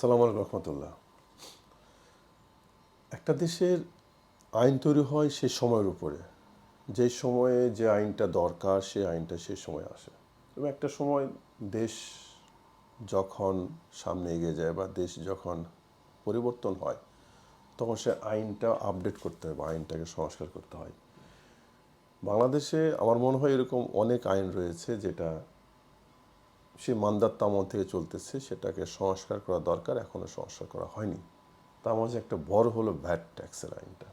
সালাম আলাইকুম রহমতুল্লাহ। একটা দেশের আইন তৈরি হয় সে সময়ের উপরে। যে সময়ে যে আইনটা দরকার, সে আইনটা সে সময় আসে। এবং একটা সময় দেশ যখন সামনে এগিয়ে যায় বা দেশ যখন পরিবর্তন হয়, তখন সে আইনটা আপডেট করতে হয় বা আইনটাকে সংস্কার করতে হয়। বাংলাদেশে আমার মনে হয় এরকম অনেক আইন রয়েছে যেটা সে মান্দার তামল থেকে চলতেছে, সেটাকে সংস্কার করা দরকার এখনও সংস্কার করা হয়নি। তার মাঝে একটা বড় হলো ভ্যাট ট্যাক্সের আইনটা।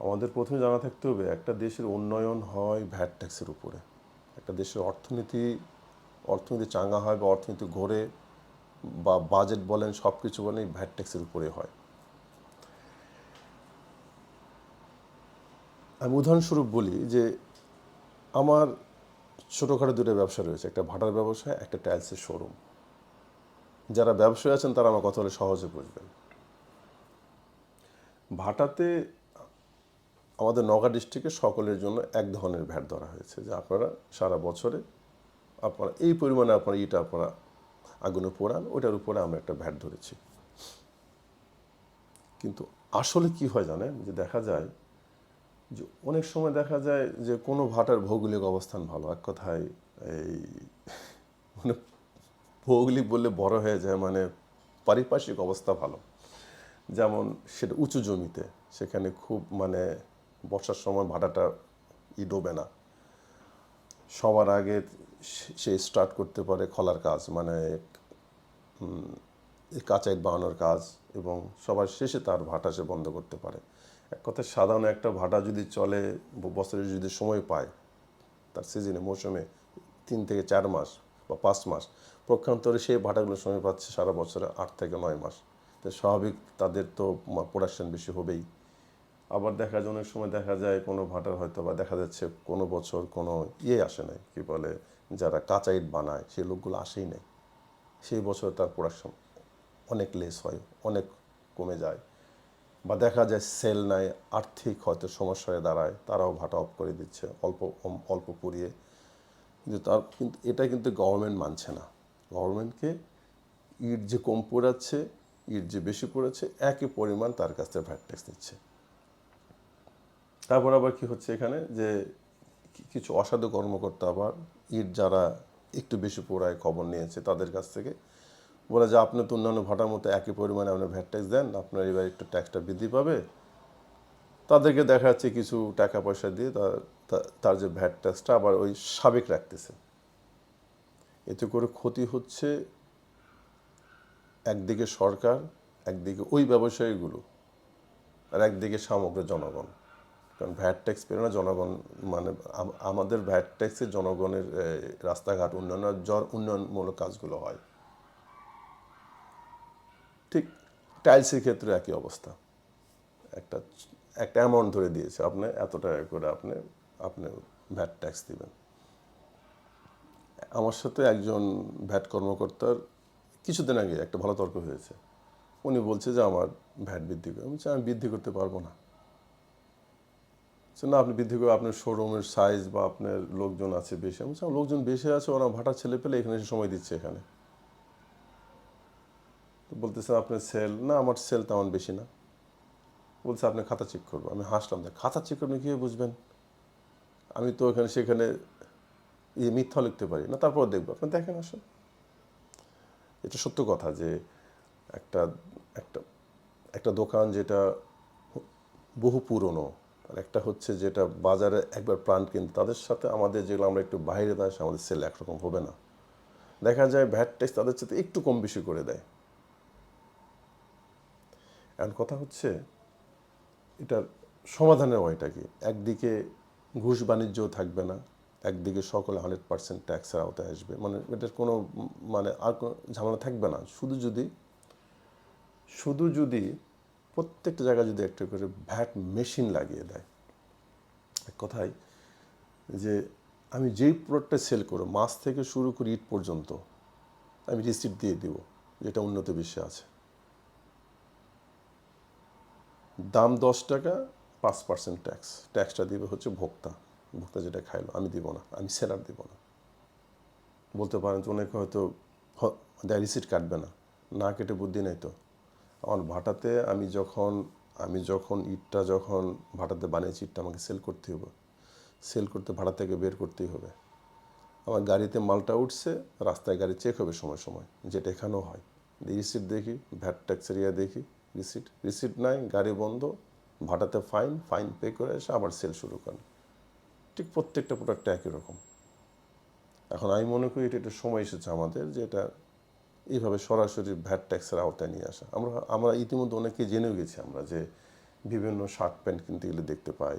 আমাদের প্রথমে জানা থাকতে হবে, একটা দেশের উন্নয়ন হয় ভ্যাট ট্যাক্সের উপরে। একটা দেশের অর্থনীতি অর্থনীতি চাঙ্গা হয় বা অর্থনীতি ঘোরে বা বাজেট বলেন সব কিছু বলেন ভ্যাট ট্যাক্সের উপরে হয়। আমি উদাহরণস্বরূপ বলি যে, আমার ছোটোখাটো দুটো ব্যবসা রয়েছে, একটা ভাটার ব্যবসা একটা টাইলসের শোরুম যারা ব্যবসায়ী আছেন, তারা আমার কথা হলে সহজে বুঝবেন। ভাটাতে আমাদের নগা ডিস্ট্রিক্টে সকলের জন্য এক ধরনের ভ্যাট ধরা হয়েছে যে আপনারা সারা বছরে আপনারা, এই পরিমাণে আপনারা ইটা আপনারা আগুনে পোড়ান ওটার উপরে আমরা একটা ভ্যাট ধরেছি। কিন্তু আসলে কি হয় জানেন? যে দেখা যায় যে অনেক সময় দেখা যায় যে কোনো ভাটার ভৌগোলিক অবস্থান ভালো। এক কথায় এই মানে ভৌগোলিক বললে বড় হয়ে যায় মানে পারিপার্শ্বিক অবস্থা ভালো। যেমন সেটা উঁচু জমিতে, সেখানে খুব মানে বর্ষার সময় ভাটাটা ই ডোবে না। সবার আগে সে- স্টার্ট করতে পারে খলার কাজ মানে কাঁচাইট বানানোর কাজ এবং সবার শেষে তার ভাটা সে বন্ধ করতে পারে। এক কথায় সাধারণ একটা ভাটা যদি চলে বছরে যদি সময় পায়, তার সিজনে মৌসুমে তিন থেকে চার মাস বা পাঁচ মাস, প্রক্ষান্তরে সেই ভাটাগুলো সময় পাচ্ছে সারা বছরে আট থেকে নয় মাস। তো স্বাভাবিক তাদের তো প্রোডাকশন বেশি হবেই। আবার দেখা যায়, অনেক সময় দেখা যায় কোনো ভাটার হয়তো বা দেখা যাচ্ছে কোনো বছর কোনো ইয়ে আসে নাই, কি বলে, যারা কাঁচা ইট বানায়, সেই লোকগুলো আসেই নাই। সেই বছর তার প্রোডাকশন অনেক লেস হয়, অনেক কমে যায়। বা দেখা যায় সেল নাই, আর্থিক হয়তো সমস্যা হয়ে দাঁড়ায়, তারাও ভাটা অফ করে দিচ্ছে, অল্প অল্প পুড়িয়ে। কিন্তু তার, কিন্তু এটা কিন্তু গভর্নমেন্ট মানছে না। গভর্নমেন্টকে ইট যে কম পড়াচ্ছে, ইট যে বেশি পড়েছে একই পরিমাণ তার কাছ থেকে ভ্যাট ট্যাক্স নিচ্ছে। তারপর আবার কি হচ্ছে এখানে? যে কিছু অসাধু কর্মকর্তা আবার ইট যারা একটু বেশি পোড়ায় খবর নিয়েছে তাদের কাছ থেকে বলে যে আপনি তো অন্যান্য ভাটার মতো একই পরিমাণে আপনি ভ্যাট ট্যাক্স দেন, আপনার এবার একটু ট্যাক্সটা বৃদ্ধি পাবে। তাদেরকে দেখা যাচ্ছে কিছু টাকা পয়সা দিয়ে তার যে ভ্যাট ট্যাক্সটা আবার ওই সাবেক রাখতেছে। এতে করে ক্ষতি হচ্ছে একদিকে সরকার, একদিকে ওই ব্যবসায়ীগুলো আর একদিকে সমগ্র জনগণ। কারণ ভ্যাট ট্যাক্স পেলে না জনগণ মানে আমাদের ভ্যাট ট্যাক্সে জনগণের রাস্তাঘাট উন্নয়ন আর জ্বর উন্নয়নমূলক কাজগুলো হয়। ঠিক টাইলসের ক্ষেত্রে একই অবস্থা। একটা একটা অ্যামাউন্ট ধরে দিয়েছে আপনি এত টাকা করে আপনি আপনি ভ্যাট ট্যাক্স দিবেন। আমার সাথে একজন ভ্যাট কর্মকর্তার কিছুদিন আগে একটা ভালো তর্ক হয়েছে। উনি বলছে যে আমার ভ্যাট বৃদ্ধি করে আমি বলছি, আমি বৃদ্ধি করতে পারব না। না আপনি বৃদ্ধি করে আপনার শোরুমের সাইজ বা আপনার লোকজন আছে বেশি। আমি লোকজন বেশি আছে ওরা ভাটা ছেলে পেলে এখানে এসে সময় দিচ্ছে এখানে। বলতেছে আপনার সেল না আমার সেল তেমন বেশি না। বলছে, আপনি খাতা চেক করব আমি হাসলাম যে খাতা চেক করবেন কীভাবে বুঝবেন? আমি তো এখানে সেখানে ইয়ে মিথ্যা লিখতে পারি না, তারপর দেখব। আপনি দেখেন আসুন। এটা সত্য কথা যে একটা একটা একটা দোকান যেটা বহু পুরনো, আর একটা হচ্ছে যেটা বাজারে একবার প্রাণ কিন্তু, তাদের সাথে আমাদের যেগুলো আমরা একটু বাইরে দেয় আমাদের সেল একরকম হবে না। দেখা যায় ভ্যাট ট্যাক্স তাদের সাথে একটু কম বেশি করে দেয়। এখন কথা হচ্ছে এটার সমাধানের ওয়াইটা কি? একদিকে ঘুষ বাণিজ্য থাকবে না, একদিকে সকলে হান্ড্রেড পার্সেন্ট ট্যাক্সের আওতায় আসবে। মানে এটার কোনো মানে আর কোনো ঝামেলা থাকবে না। শুধু যদি শুধু যদি প্রত্যেকটা জায়গায় যদি একটা করে ভ্যাট মেশিন লাগিয়ে দেয়। এক কথায় যে আমি যেই প্রোডাক্টটা সেল করব মাছ থেকে শুরু করে ইট পর্যন্ত, আমি রিসিপ্ট দিয়ে দিব, যেটা উন্নত বিশ্বে আছে। দাম দশ টাকা, পাঁচ পার্সেন্ট ট্যাক্স ট্যাক্সটা দিবে হচ্ছে ভোক্তা। ভোক্তা যেটা খাইলো, আমি দিব না, আমি সেলার দিব না। বলতে পারেন যে অনেকে হয়তো রিসিট কাটবে না। না কেটে বুদ্ধি নেই তো। আমার ভাটাতে আমি যখন আমি যখন ইটটা যখন ভাটাতে বানিয়েছি, ইটটা আমাকে সেল করতে হবে। সেল করতে ভাড়া থেকে বের করতেই হবে। আমার গাড়িতে মালটা উঠছে, রাস্তায় গাড়ি চেক হবে সময় সময়। যেটা এখানেও হয়। রিসিট দেখি ভ্যাট ট্যাক্স এরিয়া দেখি। রিসিট রিসিট নাই, গাড়ি বন্ধ, ভাটাতে ফাইন ফাইন পে করে এসে আবার সেল শুরু করেন। ঠিক প্রত্যেকটা প্রোডাক্ট একই রকম। এখন আমি মনে করি এটা একটা সময় এসেছে আমাদের যে এটা এইভাবে সরাসরি ভ্যাট ট্যাক্সের আওতায় নিয়ে আসা। আমরা আমরা ইতিমধ্যে অনেকে জেনেও গেছি আমরা যে বিভিন্ন শার্ট প্যান্ট কিনতে গেলে দেখতে পাই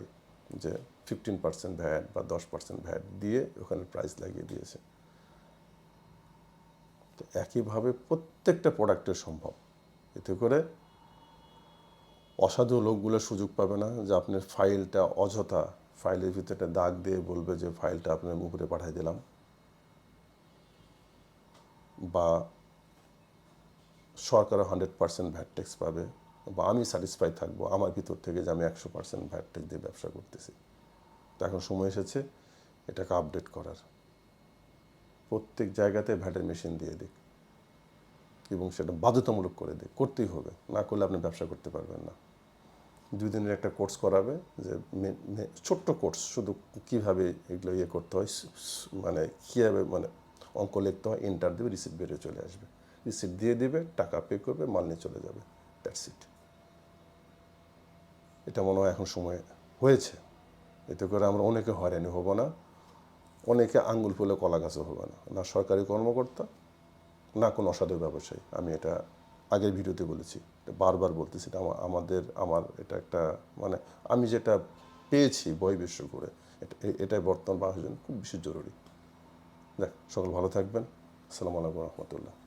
যে ফিফটিন পার্সেন্ট ভ্যাট বা দশ পার্সেন্ট ভ্যাট দিয়ে ওখানে প্রাইস লাগিয়ে দিয়েছে। তো একইভাবে প্রত্যেকটা প্রোডাক্টের সম্ভব। এতে করে অসাধু লোকগুলো সুযোগ পাবে না যে আপনার ফাইলটা অযথা ফাইলের ভিতরে দাগ দিয়ে বলবে যে ফাইলটা আপনার উপরে পাঠিয়ে দিলাম। বা সরকারও হান্ড্রেড পার্সেন্ট ভ্যাট ট্যাক্স পাবে বা আমি স্যাটিসফাই থাকব আমার ভিতর থেকে যে আমি একশো পার্সেন্ট ভ্যাট ট্যাক্স দিয়ে ব্যবসা করতেছি। তো এখন সময় এসেছে এটাকে আপডেট করার। প্রত্যেক জায়গাতে ভ্যাটের মেশিন দিয়ে দিক এবং সেটা বাধ্যতামূলক করে দিক। করতেই হবে, না করলে আপনি ব্যবসা করতে পারবেন না। দুই দিনের একটা কোর্স করাবে যে ছোট্ট কোর্স শুধু কীভাবে এগুলো ইয়ে করতে হয় মানে কীভাবে মানে অঙ্ক লিখতে হয় ইন্টার দেবে রিসিপ্ট বেরিয়ে চলে আসবে। রিসিপ্ট দিয়ে দিবে, টাকা পে করবে, মাল নিয়ে চলে যাবে। দ্যাটস ইট এটা মনে হয় এখন সময় হয়েছে। এতে করে আমরা অনেকে হয়রানি হব না, অনেকে আঙ্গুল ফুলে কলা গাছও হবে না। না সরকারি কর্মকর্তা, না কোনো অসাধু ব্যবসায়ী। আমি এটা আগের ভিডিওতে বলেছি বারবার বলতেছি, এটা আমা- আমাদের, আমার এটা একটা মানে আমি যেটা পেয়েছি বয় বিশ্ব করে, এটা এটাই বর্তমান বাংলাদেশের জন্য খুব বেশি জরুরি। দেখ, সকল ভালো থাকবেন। আসসালামু আলাইকুম রহমতুল্লাহ।